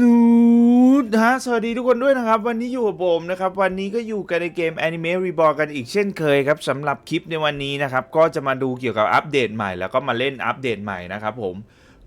นูดฮะ สวัสดีทุกคนด้วยนะครับ วันนี้อยู่กับผมนะครับ วันนี้ก็อยู่กันในเกม Anime Reborn กันอีกเช่นเคยครับสำหรับคลิปในวันนี้นะครับ ก็จะมาดูเกี่ยวกับอัปเดตใหม่แล้วก็มาเล่นอัปเดตใหม่นะครับผม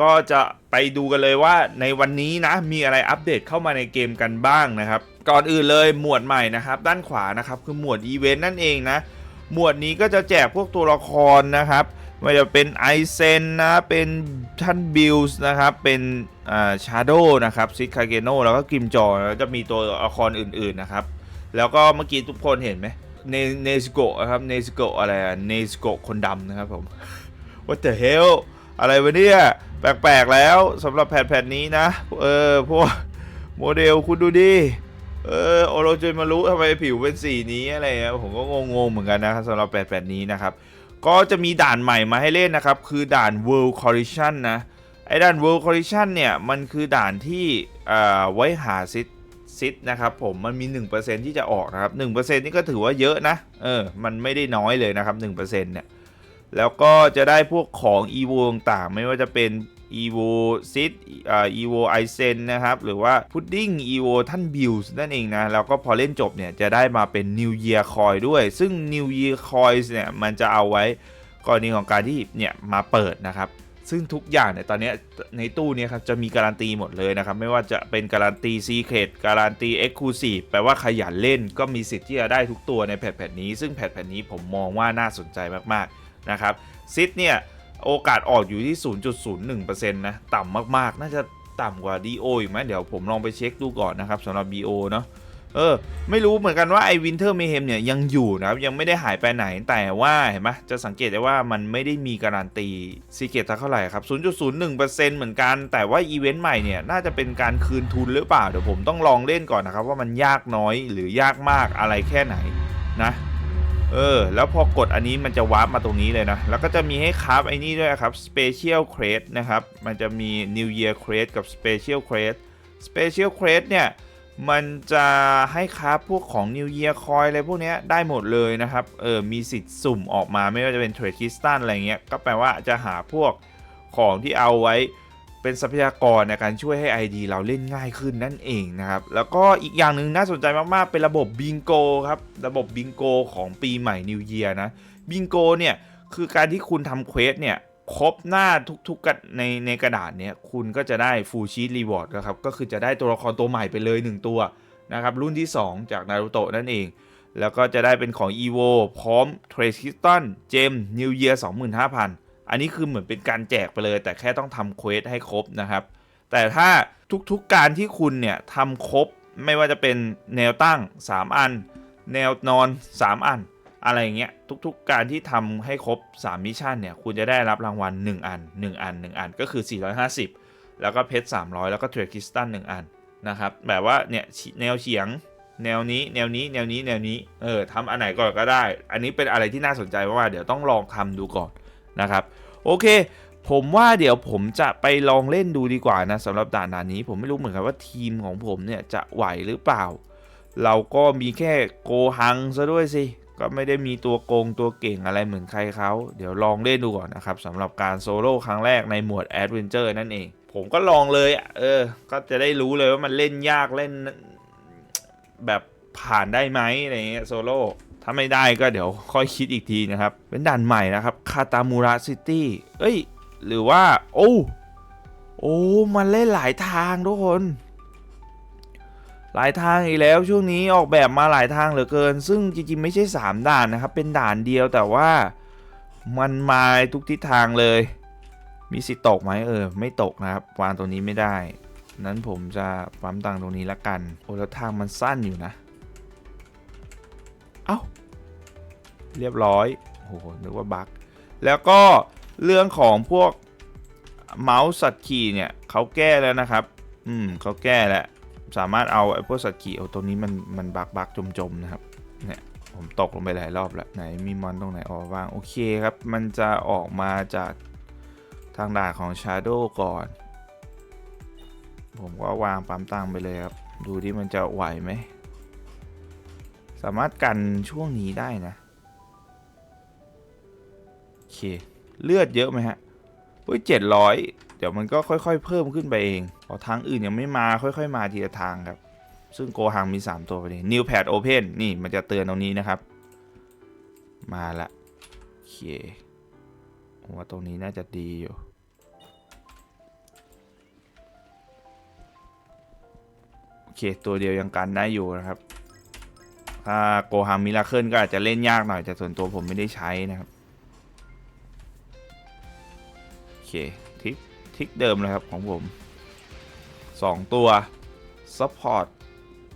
ก็จะไปดูกันเลยว่าในวันนี้นะ มีอะไรอัปเดตเข้ามาในเกมกันบ้างนะครับ ก่อนอื่นเลยหมวดใหม่นะครับ ด้านขวานะครับคือหมวดอีเวนต์นั่นเองนะ หมวดนี้ก็จะแจกพวกตัวละครนะครับ ไม่ว่าจะเป็นไอเซนนะ เป็นท่านบิลส์นะครับ เป็นอ่าชาโดนะครับซิคาเกโนแล้วก็กิมจอแล้วจะมีตัวละครอื่นๆนะครับ แล้วก็เมื่อกี้ทุกคนเห็นไหมเนเนสโกะครับเนสโกะอะไรเนสโกะคนดำนะครับผม What the hell อะไรวะเนี่ยแปลกๆแล้วสำหรับแผ่นแผ่นนี้นะ เออพวกโมเดลคุณดูดิเออโอโรจนมารู้ทำไมผิวเป็นสีนี้อะไรผมก็งงๆเหมือนกันนะครับสำหรับแปดแปดนี้นะครับ ก็จะมีด่านใหม่มาให้เล่นนะครับ คือด่าน World Collision นะ ไอ้ด่าน World Collision เนี่ย มันคือด่านที่ไว้หาซิดซิดนะครับผมมันมี 1%ที่จะออกนะครับ 1%นี่ก็ถือว่าเยอะนะ เออ มันไม่ได้น้อยเลยนะครับ 1%เนี่ย แล้วก็จะได้พวกของ EVO ต่างๆ ไม่ว่าจะเป็น EVO Sit อ่า EVO i s e n นะครับ หรือว่า Pudding EVO ท่าน Bills นั่นเองนะ แล้วก็พอเล่นจบเนี่ย จะได้มาเป็น New Year Coin ด้วย ซึ่ง New Year Coins เนี่ย มันจะเอาไว้กรณีของการที่เนี่ยมาเปิดนะครับซึ่งทุกอย่างเนี่ยตอนนี้ในตู้เนี้ครับจะมีการันตีหมดเลยนะครับ ไม่ว่าจะเป็นการันตี Secret การันตี Exclusive แปลว่าขยันเล่นก็มีสิทธิ์ที่จะได้ทุกตัวในแผ่นๆนี้ ซึ่งแผ่นๆนี้ผมมองว่าน่าสนใจมากๆ นะครับซิดเนี่ยโอกาสออกอยู่ที่ 0.01%นะต่ำมากๆ น่าจะต่ำกว่า DO อีกไหมเดี๋ยวผมลองไปเช็คดูก่อนนะครับสำหรับ BO เนาะเออไม่รู้เหมือนกันว่าไอ้ Winter Mayhem เนี่ยยังอยู่นะครับ ยังไม่ได้หายไปไหนแต่ว่าเห็นไหมจะสังเกตได้ว่ามันไม่ได้มีการันตีซีเกตเท่าไหร่ครับ 0.01%เหมือนกัน แต่ว่าอีเวนต์ใหม่เนี่ยน่าจะเป็นการคืนทุนหรือเปล่า เดี๋ยวผมต้องลองเล่นก่อนนะครับ ว่ามันยากน้อยหรือยากมากอะไรแค่ไหนนะ เออ แล้วพอกดอันนี้มันจะวาร์ปมาตรงนี้เลยนะ แล้วก็จะมีให้คราฟไอ้นี่ด้วยครับ Special Crate นะครับ มันจะมี New Year Crate กับ Special Crate Special Crate เนี่ย มันจะให้คราฟพวกของ New Year Coin อะไรพวกเนี้ยได้หมดเลยนะครับ เออ มีสิทธิ์สุ่มออกมาไม่ว่าจะเป็น Trade Crystal อะไรเงี้ย ก็แปลว่าจะหาพวกของที่เอาไว้ เป็นทรัพยากรในการช่วยให้ ID เราเล่นง่ายขึ้นนั่นเองนะครับ แล้วก็อีกอย่างหนึ่งน่าสนใจมากๆ เป็นระบบบิงโกครับ ระบบบิงโกของปีใหม่ New Year นะ บิงโกเนี่ยคือการที่คุณทำเควสเนี่ยครบหน้าทุกๆกันในในกระดาษเนี่ยคุณก็จะได้ฟูลชีตรีวอร์ดนะครับ ก็คือจะได้ตัวละครตัวใหม่ไปเลย 1 ตัวนะครับ รุ่นที่ 2 จากนารูโตะนั่นเอง แล้วก็จะได้เป็นของ EVO พร้อม Trace Crystal เจม New Year 25,000 อันนี้คือเหมือนเป็นการแจกไปเลย แต่แค่ต้องทำเควสให้ครบนะครับ แต่ถ้าทุกๆการที่คุณเนี่ยทำครบไม่ว่าจะเป็นแนวตั้ง 3 อัน แนวนอน 3 อัน อะไรเงี้ยทุกๆการที่ทำให้ครบ 3 มิชชั่นเนี่ยคุณจะได้รับรางวัล 1 อัน 1 อัน 1 อันก็คือ 450 แล้วก็เพชร 300 แล้วก็เทรดคริสตัล1อันนะครับแบบว่าเนี่ยแนวเฉียงแนวนี้แนวนี้แนวนี้แนวนี้เออทำอันไหนก่อนก็ได้ อันนี้เป็นอะไรที่น่าสนใจมากๆเดี๋ยวต้องลองทำดูก่อน นะครับโอเค ผมว่าเดี๋ยวผมจะไปลองเล่นดูดีกว่านะสำหรับด่านด่านนี้ผมไม่รู้เหมือนกันว่าทีมของผมเนี่ยจะไหวหรือเปล่า เราก็มีแค่โกหังซะด้วยสิก็ไม่ได้มีตัวโกงตัวเก่งอะไรเหมือนใครเขาเดี๋ยวลองเล่นดูก่อนนะครับสำหรับการโซโล่ครั้งแรกในหมวดแอดเวนเจอร์นั่นเอง ผมก็ลองเลยอะเออ ก็จะได้รู้เลยว่ามันเล่นยากเล่นแบบผ่านได้ไหมอะไรเงี้ยโซโล่ ถ้าไม่ได้ก็เดี๋ยวค่อยคิดอีกทีนะครับ เป็นด่านใหม่นะครับคาตามูระซิตี้เอ้ย หรือว่า โอ้โอ้มันเล่นหลายทางทุกคน หลายทางอีกแล้วช่วงนี้ออกแบบมาหลายทางเหลือเกิน ซึ่งจริงๆไม่ใช่ 3 ด่านนะครับ เป็นด่านเดียวแต่ว่ามันมาทุกทิศทางเลย มีสิตกไหมเออ ไม่ตกนะครับวางตรงนี้ไม่ได้ นั้นผมจะปั๊มตังตรงนี้ละกัน โอ้แล้วทางมันสั้นอยู่นะ เรียบร้อยโอ้โหนึกว่าบั๊กแล้วก็เรื่องของพวกเมาส์สัตว์ขี่เนี่ยเขาแก้แล้วนะครับ อืมเขาแก้แล้วสามารถเอาไอ้พวกสัตว์ขี่เอาตรงนี้มันมันบักบักจมจมๆนะครับเนี่ยผมตกลงไปหลายรอบแล้วไหนมีมอนตรงไหนออกบ้างโอเคครับ มันจะออกมาจากทางด่านของ Shadow ก่อน ผมก็วางปั๊มตังไปเลยครับ ดูที่มันจะไหวไหม สามารถกันช่วงนี้ได้นะ เค เลือดเยอะไหมฮะเฮ้ยเจ็ดร้อยเดี๋ยวมันก็ค่อย ๆ เพิ่มขึ้นไปเองพอทางอื่นยังไม่มาค่อย ๆ มาทีละทางครับ ซึ่งโกหังมี 3 ตัวพอดี New Pad Open นี่มันจะเตือนตรงนี้นะครับ มาละโอเคผมว่าตรงนี้น่าจะดีอยู่โอเคตัวเดียวยังกันได้อยู่นะครับ ถ้าโกฮังมิราเคิลก็อาจจะเล่นยากหน่อยแต่ส่วนตัวผมไม่ได้ใช้นะครับ ทิกทิกเดิมเลยครับของผม 2 ตัวซัพพอร์ต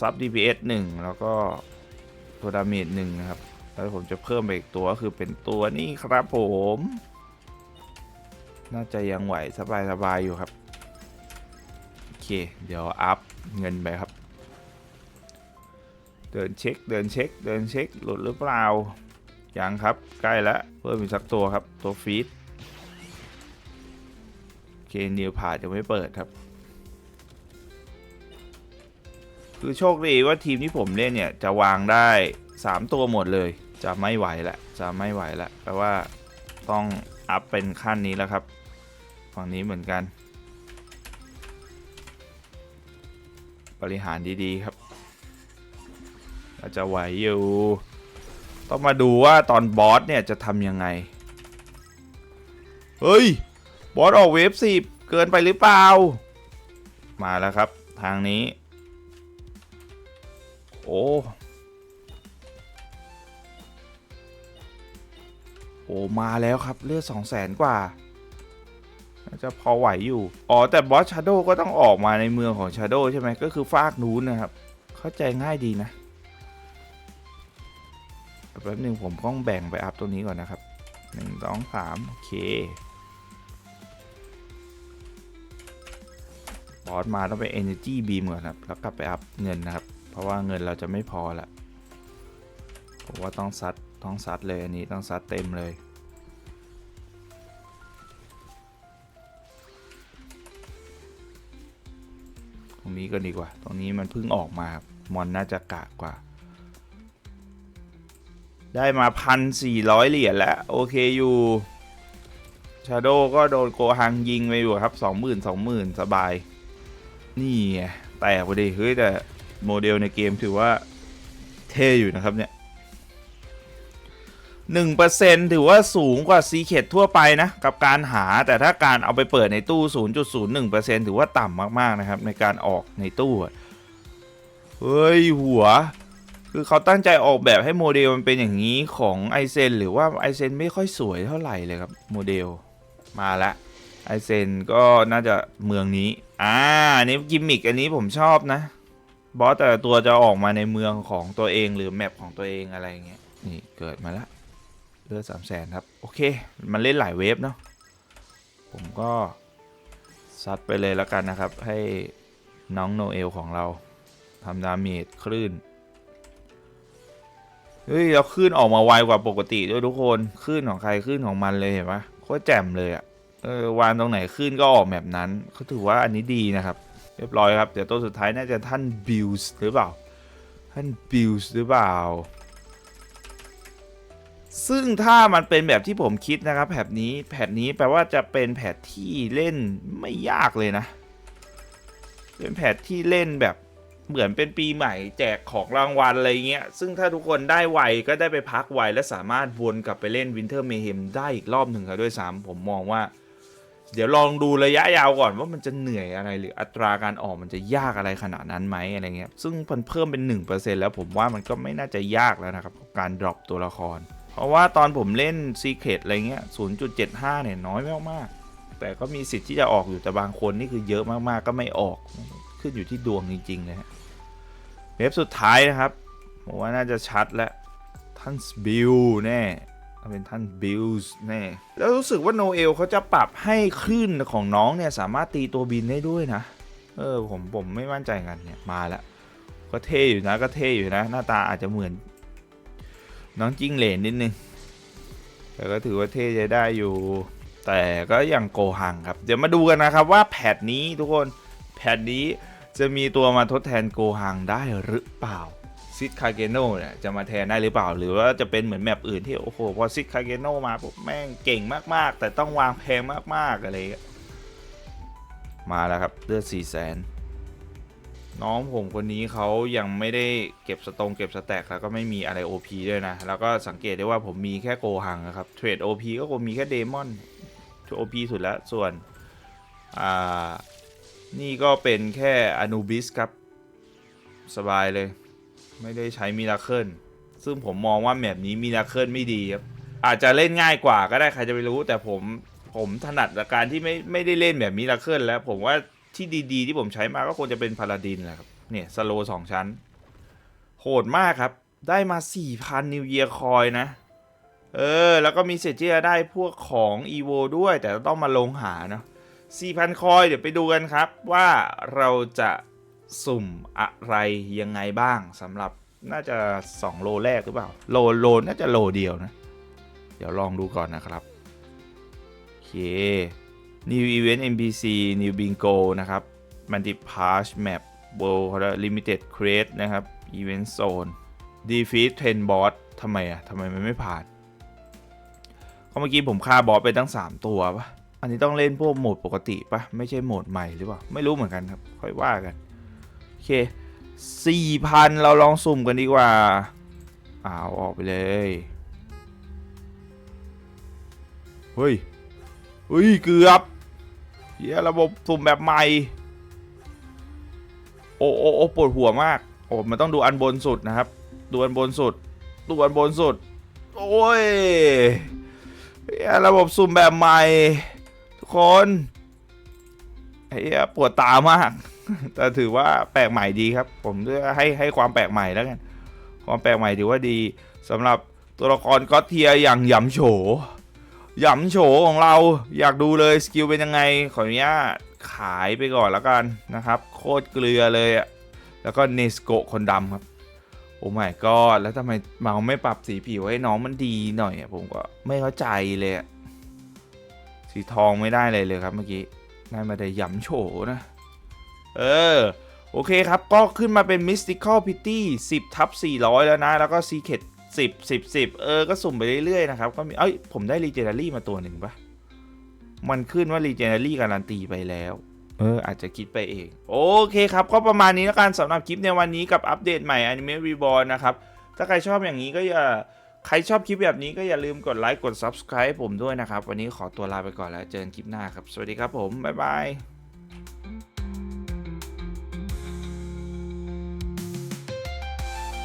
ซับ DPS 1 แล้วก็ตัวดาเมจหนึ่งนะครับ แล้วผมจะเพิ่มไปอีกตัวก็คือเป็นตัวนี้ครับผม น่าจะยังไหวสบายๆอยู่ครับ โอเค เดี๋ยวอัพเงินไปครับ เดินเช็ค เดินเช็ค เดินเช็ค หลุดหรือเปล่า ยังครับ ใกล้แล้ว เพิ่มอีกสักตัวครับ ตัวฟีด เคนิวผ่าจะไม่เปิดครับ คือโชคดีว่าทีมที่ผมเล่นเนี่ย จะวางได้ 3 ตัวหมดเลย จะไม่ไหวละ จะไม่ไหวละแปลว่าต้องอัพเป็นขั้นนี้แล้วครับฝั่งนี้เหมือนกัน บริหารดีๆครับอาจจะไหวอยู่ ต้องมาดูว่าตอนบอสเนี่ยจะทำยังไง เฮ้ย บอสออกเวฟสิบเกินไปหรือเปล่า มาแล้วครับ ทางนี้ โอ้โอ้มาแล้วครับเลือดสองแสนกว่าจะพอไหวอยู่ อ๋อ แต่บอสชาโดก็ต้องออกมาในเมืองของชาโดใช่ไหมก็คือฟากนู้นนะครับ เข้าใจง่ายดีนะแป๊บหนึ่งผมต้องแบ่งไปอัพตัวนี้ก่อนนะครับหนึ่งสองสามโอเค บอสมาต้องไป Energy Beam ก่อนครับ แล้วกลับไปอัพเงินนะครับ เพราะว่าเงินเราจะไม่พอละผมว่าต้องซัดต้องซัดเลยอันนี้ต้องซัดเต็มเลย ตรงนี้ก็ดีกว่า ตรงนี้มันเพิ่งออกมาครับมอนน่าจะกากว่า ได้มาพันสี่ร้อยเหรียญแล้ว โอเคอยู่ชาโดก็โดนโกฮังยิงไปอยู่ครับสองหมื่นสองหมื่นสบาย นี่ไงแตกพอดีเฮ้ยแต่โมเดลในเกมถือว่าเท่อยู่นะครับเนี่ยหนึ่งเปอร์เซ็นถือว่าสูงกว่าซีเคททั่วไปนะ กับการหาแต่ถ้าการเอาไปเปิดในตู้ 0.01%ถือว่าต่ำมาก ๆ นะครับ ในการออกในตู้ เฮ้ย หัว คือเขาตั้งใจออกแบบให้โมเดลมันเป็นอย่างนี้ของไอเซนหรือว่าไอเซนไม่ค่อยสวยเท่าไหร่เลยครับ โมเดลมาละไอเซนก็น่าจะเมืองนี้ อ่าอันนี้กิมมิกอันนี้ผมชอบนะ บอสแต่ละตัวจะออกมาในเมืองของตัวเองหรือแมปของตัวเองอะไรเงี้ย นี่เกิดมาละเลือดสามแสนครับ โอเค มันเล่นหลายเวฟเนาะ ผมก็ซัดไปเลยแล้วกันนะครับ ให้น้องโนเอลของเราทำดาเมจคลื่น เฮ้ยเราขึ้นออกมาไวกว่าปกติด้วยทุกคนขึ้นของใครขึ้นของมันเลยเห็นปะโคตรแจ่มเลยอะ เออวางตรงไหนขึ้นก็ออกแบบนั้นเขาถือว่าอันนี้ดีนะครับ เรียบร้อยครับ เดี๋ยวตัวสุดท้ายน่าจะท่านบิลส์หรือเปล่า ท่านบิลส์หรือเปล่า ซึ่งถ้ามันเป็นแบบที่ผมคิดนะครับแผบนี้แผบนี้แปลว่าจะเป็นแผบที่เล่นไม่ยากเลยนะ เป็นแผบที่เล่นแบบเหมือนเป็นปีใหม่แจกของรางวัลอะไรเงี้ย ซึ่งถ้าทุกคนได้ไวก็ได้ไปพักไวและสามารถวนกลับไปเล่น Winter Mayhem ได้อีกรอบหนึ่งครับด้วยซ้ำผมมองว่า เดี๋ยวลองดูระยะยาวก่อนว่ามันจะเหนื่อยอะไรหรืออัตราการออกมันจะยากอะไรขนาดนั้นไหมอะไรเงี้ยซึ่งมันเพิ่มเป็น 1%แล้วผมว่ามันก็ไม่น่าจะยากแล้วนะครับการดรอปตัวละคร เพราะว่าตอนผมเล่น Secret อะไรเงี้ย 0.75 เนี่ยน้อยมากๆแต่ก็มีสิทธิ์ที่จะออกอยู่แต่บางคนนี่คือเยอะมากๆก็ไม่ออกขึ้นอยู่ที่ดวงจริงๆเลยฮะเว็บสุดท้ายนะครับผมว่าน่าจะชัดแล้วท่านสบิลแน่ เป็นท่านบิลส์แน่แล้วรู้สึกว่าโนเอลเขาจะปรับให้คลื่นของน้องเนี่ย สามารถตีตัวบินได้ด้วยนะ เออผมผมไม่มั่นใจกันเนี่ย มาแล้วก็เท่อยู่นะก็เท่อยู่นะ หน้าตาอาจจะเหมือน น้องจิ้งเหลนนิดนึง แต่ก็ถือว่าเท่จะได้อยู่ แต่ก็ยังโกหังครับ เดี๋ยวมาดูกันนะครับว่าแพทนี้ทุกคนแพทนี้จะมีตัวมาทดแทนโกหังได้หรือเปล่า ซิดคาเกโนเนี่ยจะมาแทนได้หรือเปล่า หรือว่าจะเป็นเหมือนแมปอื่นที่โอ้โหพอซิดคาเกโนมาปุ๊บแม่งเก่งมากๆ แต่ต้องวางแพงมากๆอะไรมาแล้วครับเลือด4แสนน้องผมคนนี้เขายังไม่ได้เก็บสตงเก็บสแต็กแล้วก็ไม่มีอะไร OP ด้วยนะ แล้วก็สังเกตได้ว่าผมมีแค่โกหังนะครับเทรด OP ก็คงมีแค่เดมอน OP สุดแล้วส่วนอ่านี่ก็เป็นแค่อนูบิสครับ สบายเลย ไม่ได้ใช้มิราเคิลซึ่งผมมองว่าแมปนี้มิราเคิลไม่ดีครับอาจจะเล่นง่ายกว่าก็ได้ใครจะไปรู้ แต่ผมผมถนัดการที่ไม่ไม่ได้เล่นแบบมิราเคิลแล้ว ผมว่าที่ดีๆ ที่ผมใช้มาก็คงจะเป็นพาลาดินแหละครับเนี่ยสโลสองชั้น โหดมากครับ ได้มา 4,000 นิวเยียคอยนะ เออ แล้วก็มีเศษที่จะได้พวกของ e v o ด้วย แต่ต้องมาลงหาเนาะ4,000 คอย เดี๋ยวไปดูกันครับว่าเราจะ สุ่มอะไรยังไงบ้างสำหรับน่าจะ 2 โลแรกหรือเปล่า โลโลน่าจะโลเดียวนะ เดี๋ยวลองดูก่อนนะครับโอเค New Event NPC New Bingo นะครับ Multi Pass Map World Limited Crate นะครับ Event Zone Defeat 10 Boss ทำไมอะทำไมมันไม่ผ่านเพราะเมื่อกี้ผมฆ่าบอสไปตั้ง 3 ตัวปะอันนี้ต้องเล่นพวกโหมดปกติปะไม่ใช่โหมดใหม่หรือเปล่า ไม่รู้เหมือนกันครับ ค่อยว่ากัน โอเค4,000เราลองสุ่มกันดีกว่าอ้าวออกไปเลย เฮ้ย เฮ้ย เกือบเฮียระบบสุ่มแบบใหม่ โอ้โอ้โอ้ปวดหัวมาก โอ้มันต้องดูอันบนสุดนะครับ ดูอันบนสุด ดูอันบนสุด โอ้ยเฮียระบบสุ่มแบบใหม่ ทุกคนเฮียปวดตามาก แต่ถือว่าแปลกใหม่ดีครับ ผมจะให้ให้ความแปลกใหม่แล้วกัน ความแปลกใหม่ถือว่าดีสำหรับตัวละครก็อตเทียอย่างหยำโฉหยำโฉของเราอยากดูเลยสกิลเป็นยังไง ขออนุญาตขายไปก่อนแล้วกันนะครับ โคตรเกลือเลยอะแล้วก็เนสโกคนดำครับ โอ้ไม่ก็แล้วทำไมเมาไม่ปรับสีผิวให้น้องมันดีหน่อยอะผมก็ไม่เข้าใจเลยอะสีทองไม่ได้เลยเลยครับเมื่อกี้ได้มาแต่หยำโฉนะ เออ โอเคครับ ก็ขึ้นมาเป็น Mystical Pity 10ทับ400 แล้วนะ แล้วก็ Secret 10 10 10 เออ ก็สุ่มไปเรื่อยๆนะครับ ก็มี เอ้ย ผมได้ Legendary มาตัวหนึ่งปะมันขึ้นว่า Legendary การันตีไปแล้ว เออ อาจจะคิดไปเอง โอเคครับ ก็ประมาณนี้แล้วกันสำหรับคลิปในวันนี้กับอัปเดตใหม่ Anime Reborn นะครับ ถ้าใครชอบอย่างนี้ก็อย่าใครชอบคลิปแบบนี้ก็อย่าลืมกดไลค์กด Subscribe ผมด้วยนะครับ วันนี้ขอตัวลาไปก่อนแล้ว เจอกันคลิปหน้าครับ สวัสดีครับผม บ๊ายบาย